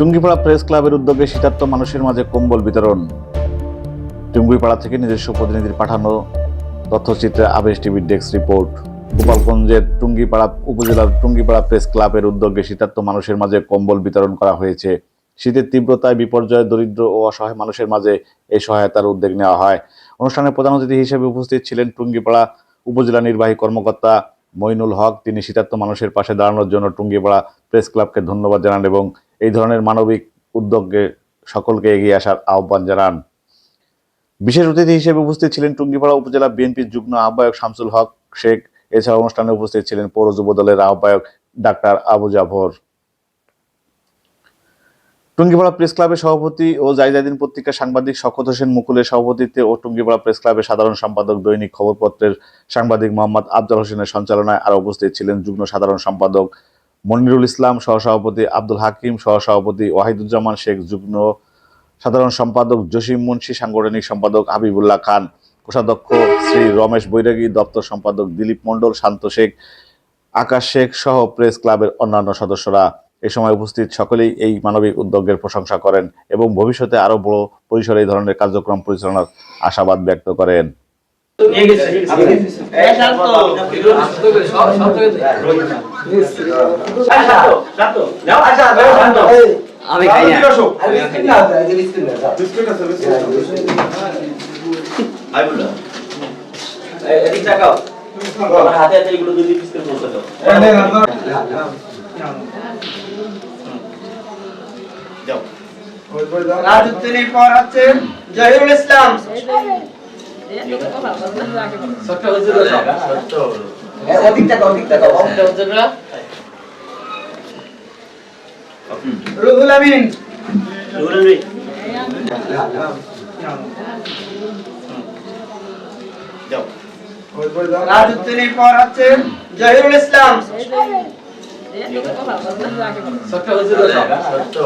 Tungipara press ক্লাবের উদ্যোগে শীতার্ত মানুষের মাঝে কম্বল বিতরণ। টুঙ্গিপাড়া থেকে নিজস্ব প্রতিনিধির পাঠানো তথ্যচিত্রে আবেশ টিভির ডেস্ক রিপোর্ট। গোপালগঞ্জের টুঙ্গিপাড়া উপজেলার টুঙ্গিপাড়া প্রেস ক্লাবের উদ্যোগে শীতার্ত মানুষের মাঝে কম্বল বিতরণ করা হয়েছে। শীতের তীব্রতায় বিপর্যয়, দরিদ্র ও অসহায় মানুষের মাঝে এই সহায়তার উদ্যোগ নেওয়া হয়। অনুষ্ঠানে প্রধান অতিথি হিসেবে উপস্থিত ছিলেন টুঙ্গিপাড়া উপজেলা নির্বাহী কর্মকর্তা মইনুল হক। তিনি শীতার্ত মানুষের পাশে দাঁড়ানোর জন্য টুঙ্গিপাড়া প্রেস ক্লাবকে ধন্যবাদ জানান এবং এই ধরনের মানবিক উদ্যোগে সকলকে এগিয়ে আসার আহ্বান জানান। বিশেষ অতিথি হিসেবে উপস্থিত ছিলেন টুঙ্গিপাড়া উপজেলা বিএনপির যুগ্ম আহ্বায়ক শামসুল হক শেখ, এছাড়া অনুষ্ঠানে উপস্থিত ছিলেন পৌর যুব দলের আহ্বায়ক ডাক্তার আবু জাফর। টুঙ্গিপাড়া প্রেস ক্লাবের সভাপতি ও জাইজাদিন পত্রিকার সাংবাদিক শকত হোসেন মুকুলের সভাপতিত্বে ও টুঙ্গিপাড়া প্রেস ক্লাবের সাধারণ সম্পাদক দৈনিক খবরপত্রের সাংবাদিক মোহাম্মদ আফজাল হোসেনের সঞ্চালনায় আরও উপস্থিত ছিলেন যুগ্ম সাধারণ সম্পাদক মনিরুল ইসলাম, সহসভাপতি আব্দুল হাকিম, সহসভাপতি ওয়াহিদুজ্জামান শেখ, যুগ্ম সাধারণ সম্পাদক জসিম মুন্সি, সাংগঠনিক সম্পাদক হাবিবুল্লাহ খান, কোষাধ্যক্ষ শ্রী রমেশ বৈরাগী, দপ্তর সম্পাদক দিলীপ মণ্ডল, শান্ত শেখ, আকাশ শেখ সহ প্রেস ক্লাবের অন্যান্য সদস্যরা এ সময় উপস্থিত। সকলেই এই মানবিক উদ্যোগের প্রশংসা করেন এবং ভবিষ্যতে আরও বড় পরিসরে এই ধরনের কার্যক্রম পরিচালনার আশাবাদ ব্যক্ত করেন। আমি ইসলাম। সত্য হুজুর সত্য অধিক টাকা অধিক টাকা হুজুররা রুহুল আমিন। হুজুররা যাও রাজউদ্দিনের পর হচ্ছে জহিরুল ইসলাম। সত্য হুজুর সত্য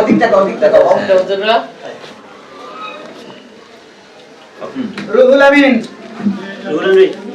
অধিক টাকা অধিক টাকা হুজুররা রুহুল আমিন। হুজুররা